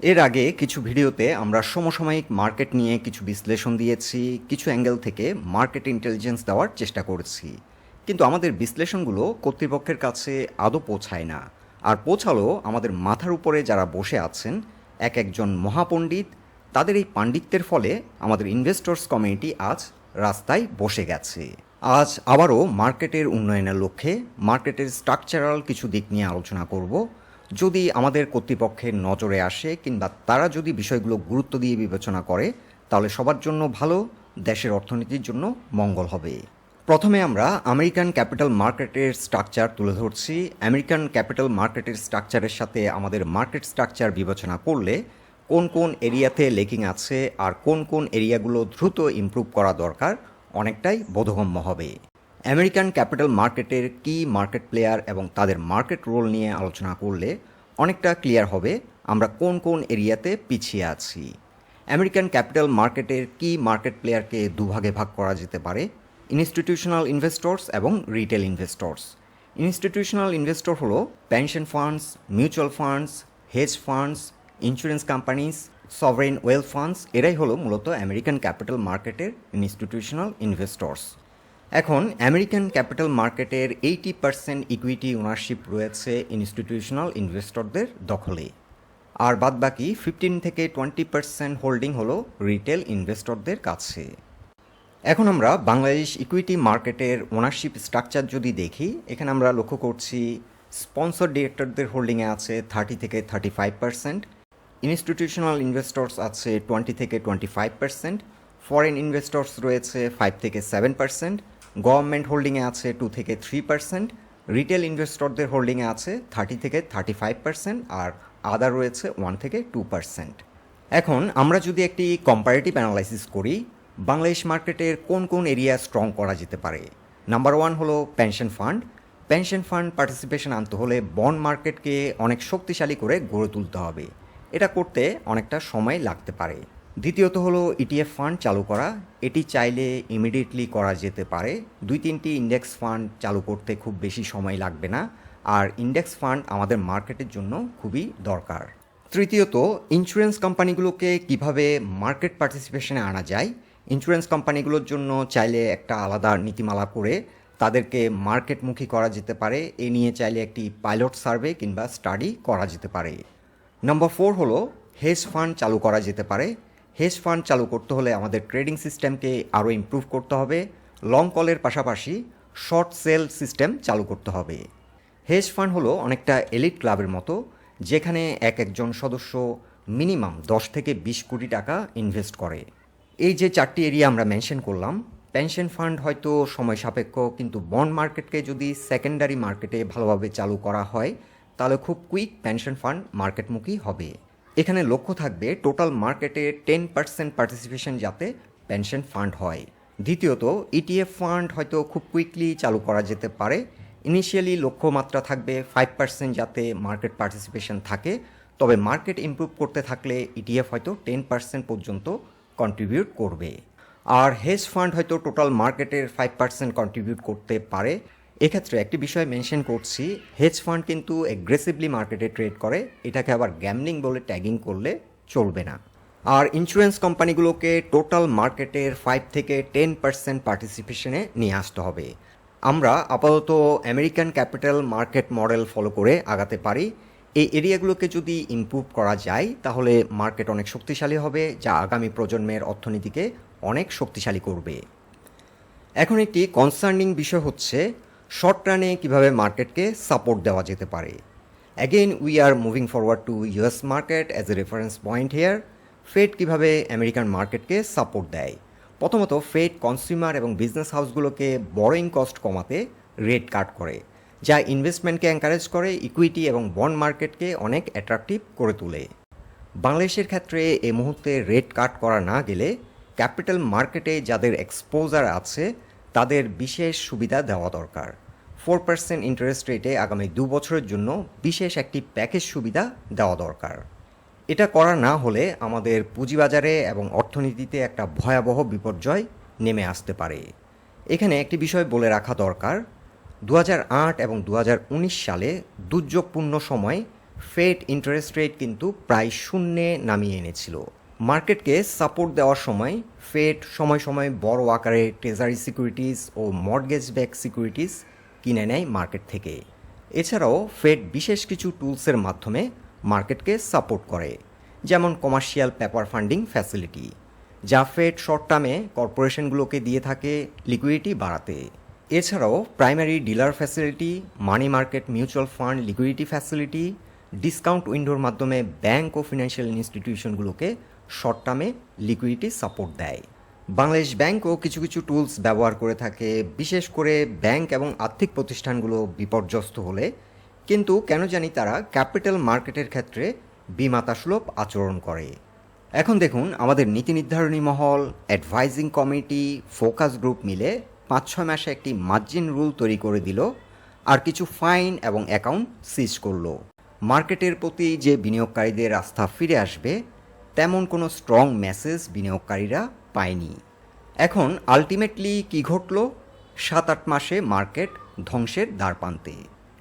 এর আগে কিছু ভিডিওতে আমরা সমসাময়িক মার্কেট নিয়ে কিছু বিশ্লেষণ দিয়েছি, কিছু অ্যাঙ্গেল থেকে মার্কেট ইন্টেলিজেন্স দেওয়ার চেষ্টা করেছি। কিন্তু আমাদের বিশ্লেষণগুলো কর্তৃপক্ষের কাছে আদৌ পৌঁছায় না। আর পৌঁছালো আমাদের মাথার উপরে যারা বসে আছেন, এক একজন মহাপণ্ডিত, তাদের এই পাণ্ডিত্যের ফলে আমাদের ইনভেস্টর্স কমিউনিটি আজ রাস্তায় বসে গেছে। আজ আবারও মার্কেটের উন্নয়নের লক্ষ্যে, মার্কেটের স্ট্রাকচারাল কিছু দিক নিয়ে আলোচনা করব। যদি আমাদের কর্তৃপক্ষের নজরে আসে কিংবা তারা যদি বিষয়গুলো গুরুত্ব দিয়ে বিবেচনা করে, তাহলে সবার জন্য ভালো, দেশের অর্থনীতির জন্য মঙ্গল হবে। প্রথমে আমরা আমেরিকান ক্যাপিটাল মার্কেটের স্ট্রাকচার তুলে ধরছি। আমেরিকান ক্যাপিটাল মার্কেটের স্ট্রাকচারের সাথে আমাদের মার্কেট স্ট্রাকচার বিবেচনা করলে কোন কোন এরিয়াতে লেকিং আছে আর কোন কোন এরিয়াগুলো দ্রুত ইমপ্রুভ করা দরকার, অনেকটাই বোধগম্য হবে। আমেরিকান ক্যাপিটাল মার্কেটের কি মার্কেট প্লেয়ার এবং তাদের মার্কেট রোল নিয়ে আলোচনা করলে অনেকটা ক্লিয়ার হবে আমরা কোন কোন এরিয়াতে পিছিয়ে আছি। আমেরিকান ক্যাপিটাল মার্কেটের কি মার্কেট প্লেয়ারকে দুভাগে ভাগ করা যেতে পারে? ইনস্টিটিউশনাল ইনভেস্টর্স এবং রিটেল ইনভেস্টর্স। ইনস্টিটিউশনাল ইনভেস্টর হলো pension funds, mutual funds, hedge funds, insurance companies sovereign wealth funds, এরাই হলো মূলত আমেরিকান ক্যাপিটাল মার্কেটের ইনস্টিটিউশনাল ইনভেস্টর্স। এখন আমেরিকান ক্যাপিটাল মার্কেটের এইটি পার্সেন্ট ইকুইটি ওনারশিপ রয়েছে ইনস্টিটিউশনাল ইনভেস্টরদের দখলে। আর বাদবাকি ফিফটিন থেকে টোয়েন্টি পার্সেন্ট হোল্ডিং হলো রিটেল ইনভেস্টরদের কাছে। এখন আমরা বাংলাদেশ ইকুইটি মার্কেটের ওনারশিপ স্ট্রাকচার যদি দেখি, এখানে আমরা লক্ষ্য করছি স্পন্সর ডিরেক্টরদের হোল্ডিংয়ে আছে থার্টি থেকে thirty five percent institutional investors আছে টোয়েন্টি থেকে twenty five percent foreign investors রয়েছে ফাইভ থেকে সেভেন পার্সেন্ট গভর্নমেন্ট হোল্ডিংয়ে আছে টু থেকে থ্রি পার্সেন্ট রিটেল ইনভেস্টরদের হোল্ডিংয়ে আছে থার্টি থেকে থার্টি ফাইভ পার্সেন্ট আর আদার রয়েছে ওয়ান থেকে টু পার্সেন্ট এখন আমরা যদি একটি কম্পারেটিভ অ্যানালাইসিস করি, বাংলাদেশ মার্কেটের কোন কোন এরিয়া স্ট্রং করা যেতে পারে? নাম্বার ওয়ান হলো pension fund pension fund participation আনতে হলে বন্ড মার্কেটকে অনেক শক্তিশালী করে গড়ে তুলতে হবে। এটা করতে অনেকটা সময় লাগতে পারে। দ্বিতীয়ত হলো ইটিএফ ফান্ড চালু করা। এটি চাইলে ইমিডিয়েটলি করা যেতে পারে। দুই তিনটি ইন্ডেক্স ফান্ড চালু করতে খুব বেশি সময় লাগবে না। আর ইন্ডেক্স ফান্ড আমাদের মার্কেটের জন্য খুবই দরকার। তৃতীয়ত ইন্স্যুরেন্স কোম্পানিগুলোকে কীভাবে মার্কেট পার্টিসিপেশনে আনা যায়? ইন্স্যুরেন্স কোম্পানিগুলোর জন্য চাইলে একটা আলাদা নীতিমালা করে তাদেরকে মার্কেটমুখী করা যেতে পারে। এ নিয়ে চাইলে একটি পাইলট সার্ভে কিংবা স্টাডি করা যেতে পারে। নম্বর ফোর হলো হেজ ফান্ড চালু করা যেতে পারে। হেজ ফান্ড চালু করতে হলে আমাদের ট্রেডিং সিস্টেমকে আরও ইমপ্রুভ করতে হবে। লং কলের পাশাপাশি শর্ট সেল সিস্টেম চালু করতে হবে। হেজ ফান্ড হলো অনেকটা এলিট ক্লাবের মতো, যেখানে এক একজন সদস্য মিনিমাম দশ থেকে বিশ কোটি টাকা ইনভেস্ট করে। এই যে চারটি এরিয়া আমরা মেনশন করলাম পেনশন ফান্ড হয়তো সময় সাপেক্ষ, কিন্তু বন্ড মার্কেটকে যদি সেকেন্ডারি মার্কেটে ভালোভাবে চালু করা হয়, তাহলে খুব কুইক পেনশন ফান্ড মার্কেটমুখী হবে। এখানে লক্ষ্য থাকবে টোটাল মার্কেটে টেন পার্সেন্ট পার্টিসিপেশন যাতে পেনশন ফান্ড হয়। দ্বিতীয়ত ইটিএফ ফান্ড হয়তো খুব কুইকলি চালু করা যেতে পারে। ইনিশিয়ালি লক্ষ্যমাত্রা থাকবে ফাইভ পার্সেন্ট যাতে মার্কেট পার্টিসিপেশন থাকে। তবে মার্কেট ইমপ্রুভ করতে থাকলে ইটিএফ হয়তো টেন পার্সেন্ট পর্যন্ত কন্ট্রিবিউট করবে। আর হেজ ফান্ড হয়তো টোটাল মার্কেটের ফাইভ পার্সেন্ট কন্ট্রিবিউট করতে পারে। এক্ষেত্রে একটি বিষয় মেনশন করছি হেজ ফান্ড কিন্তু এগ্রেসিভলি মার্কেটে ট্রেড করে, এটাকে আবার গ্যামলিং বলে ট্যাগিং করলে চলবে না। আর ইন্স্যুরেন্স কোম্পানিগুলোকে টোটাল মার্কেটের ফাইভ থেকে টেন পার্সেন্ট পার্টিসিপেশনে নিয়ে আসতে হবে। আমরা আপাতত American capital market model follow করে আগাতে পারি। এই এরিয়াগুলোকে যদি ইমপ্রুভ করা যায়, তাহলে মার্কেট অনেক শক্তিশালী হবে, যা আগামী প্রজন্মের অর্থনীতিকে অনেক শক্তিশালী করবে। এখন একটি কনসার্নিং বিষয় হচ্ছে শর্ট রানে কীভাবে মার্কেটকে সাপোর্ট দেওয়া যেতে পারে? Again we are moving forward to US market as a reference point here Fed কীভাবে আমেরিকান মার্কেটকে সাপোর্ট দেয়? প্রথমত ফেড কনজিউমার এবং বিজনেস হাউসগুলোকে বড়োইং কস্ট কমাতে রেট কাট করে, যা ইনভেস্টমেন্টকে এনকারেজ করে ইকুইটি এবং বন্ড মার্কেটকে অনেক অ্যাট্রাকটিভ করে তোলে। বাংলাদেশের ক্ষেত্রে এ মুহূর্তে রেট কাট করা না গেলে ক্যাপিটাল মার্কেটে যাদের এক্সপোজার আছে, তাদের বিশেষ সুবিধা দেওয়া দরকার। ফোর পার্সেন্ট ইন্টারেস্ট রেটে আগামী দু বছরের জন্য বিশেষ একটি প্যাকেজ সুবিধা দেওয়া দরকার। এটা করা না হলে আমাদের পুঁজিবাজারে এবং অর্থনীতিতে একটা ভয়াবহ বিপর্যয় নেমে আসতে পারে। এখানে একটি বিষয় বলে রাখা দরকার। দু হাজার আট এবং দু হাজার উনিশ সালে দুর্যোগপূর্ণ সময় ফেড ইন্টারেস্ট রেট কিন্তু প্রায় শূন্যে নামিয়ে এনেছিল। মার্কেটকে সাপোর্ট দেওয়ার সময় ফেড সময় সময় বড় আকারে ট্রেজারি সিকিউরিটিজ ও মর্গেজ ব্যাক সিকিউরিটিজ কিনে নেয় মার্কেট থেকে। এছাড়াও ফেড বিশেষ কিছু টুলসের মাধ্যমে মার্কেটকে সাপোর্ট করে, যেমন কমার্শিয়াল পেপার ফান্ডিং ফ্যাসিলিটি, যা ফেড শর্ট টার্মে কর্পোরেশনগুলোকে দিয়ে থাকে লিকুইডিটি বাড়াতে। এছাড়াও primary dealer facility, money market mutual fund liquidity facility, discount উইন্ডোর মাধ্যমে ব্যাংক ও ফিনান্সিয়াল ইনস্টিটিউশনগুলোকে শর্ট টার্মে লিকুইডিটি সাপোর্ট দেয়। বাংলাদেশ ব্যাংকও কিছু কিছু টুলস ব্যবহার করে থাকে, বিশেষ করে ব্যাংক এবং আর্থিক প্রতিষ্ঠানগুলো বিপর্যস্ত হলে। কিন্তু কেন জানি তারা ক্যাপিটাল মার্কেটের ক্ষেত্রে বিমাতাসুলভ আচরণ করে। এখন দেখুন, আমাদের নীতি নির্ধারণী মহল অ্যাডভাইজিং কমিটি ফোকাস গ্রুপ মিলে পাঁচ ছয় মাসে একটি মার্জিন রুল তৈরি করে দিল আর কিছু ফাইন এবং অ্যাকাউন্ট সিজ করল। মার্কেটের প্রতি যে বিনিয়োগকারীদের আস্থা ফিরে আসবে, তেমন কোনো স্ট্রং মেসেজ বিনিয়োগকারীরা পায়নি। এখন আলটিমেটলি কি ঘটল? সাত আট মাসে মার্কেট ধ্বংসের দ্বারপ্রান্তে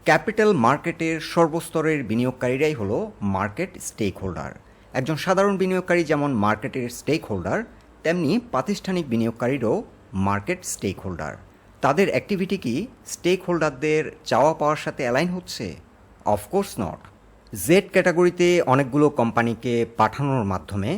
ক্যাপিটাল মার্কেটের সর্বস্তরের বিনিয়োগকারীরাই হলো মার্কেট স্টেক হোল্ডার একজন সাধারণ বিনিয়োগকারী যেমন মার্কেটের স্টেক হোল্ডার তেমনি প্রাতিষ্ঠানিক বিনিয়োগকারীরও মার্কেট স্টেক হোল্ডার তাদের অ্যাক্টিভিটি কি স্টেক হোল্ডারদের চাওয়া পাওয়ার সাথে অ্যালাইন হচ্ছে? অফকোর্স নট জেড ক্যাটাগরিতে অনেকগুলো কোম্পানিকে পাঠানোর মাধ্যমে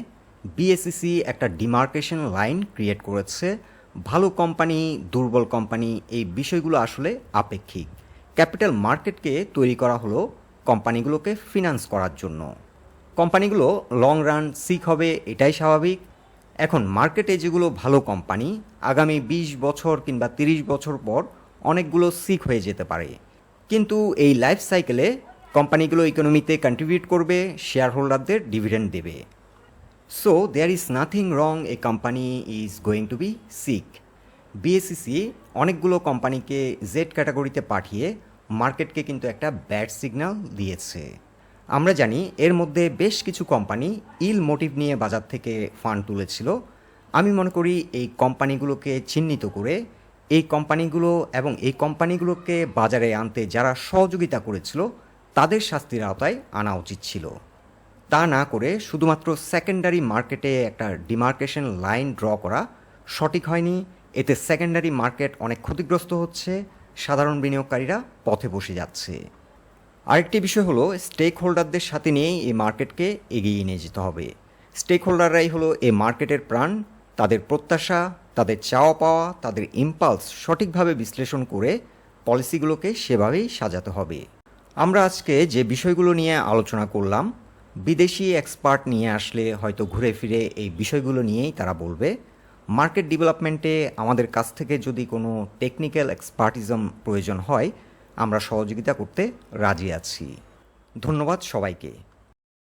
বিএসসিসি একটা ডিমার্কেশন লাইন ক্রিয়েট করেছে। ভালো কোম্পানি দুর্বল কোম্পানি এই বিষয়গুলো আসলে আপেক্ষিক। ক্যাপিটাল মার্কেটকে তৈরি করা হলো কোম্পানিগুলোকে ফিনান্স করার জন্য। কোম্পানিগুলো লং রান সিক হবে, এটাই স্বাভাবিক। এখন মার্কেটে যেগুলো ভালো কোম্পানি আগামী ২০ বছর কিংবা ৩০ বছর পর অনেকগুলো সিক হয়ে যেতে পারে। কিন্তু এই লাইফ সাইকেলে কোম্পানিগুলো ইকোনমিতে কন্ট্রিবিউট করবে শেয়ার হোল্ডারদের ডিভিডেন্ড দেবে। So there is nothing wrong a company is going to be sick BSCC অনেকগুলো কোম্পানিকে জেড ক্যাটাগরিতে পাঠিয়ে মার্কেটকে কিন্তু একটা ব্যাড সিগন্যাল দিয়েছে। আমরা জানি এর মধ্যে বেশ কিছু কোম্পানি ইল মোটিভ নিয়ে বাজার থেকে ফান্ড তুলেছিল। আমি মনে করি এই কোম্পানিগুলোকে চিহ্নিত করে এই কোম্পানিগুলো এবং এই কোম্পানিগুলোকে বাজারে আনতে যারা সহযোগিতা করেছিল, তাদের শাস্তির আওতায় আনা উচিত ছিল। তা না করে শুধুমাত্র সেকেন্ডারি মার্কেটে একটা ডিমার্কেশন লাইন ড্র করা সঠিক হয়নি। এতে সেকেন্ডারি মার্কেট অনেক ক্ষতিগ্রস্ত হচ্ছে। সাধারণ বিনিয়োগকারীরা পথে বসে যাচ্ছে। আরেকটি বিষয় হলো স্টেক হোল্ডারদের সাথে নিয়েই এই মার্কেটকে এগিয়ে নিয়ে যেতে হবে। স্টেক হোল্ডাররাই হলো এই মার্কেটের প্রাণ। তাদের প্রত্যাশা, তাদের চাওয়া পাওয়া, তাদের ইম্পালস সঠিকভাবে বিশ্লেষণ করে পলিসিগুলোকে সেভাবেই সাজাতে হবে। আমরা আজকে যে বিষয়গুলো নিয়ে আলোচনা করলাম বিদেশি এক্সপার্ট নিয়ে আসলে হয়তো ঘুরে ফিরে এই বিষয়গুলো নিয়েই তারা বলবে। মার্কেট ডেভেলপমেন্টে আমাদের কাছ থেকে যদি কোনো টেকনিক্যাল এক্সপার্টিজম প্রয়োজন হয়, আমরা সহযোগিতা করতে রাজি আছি। ধন্যবাদ সবাইকে।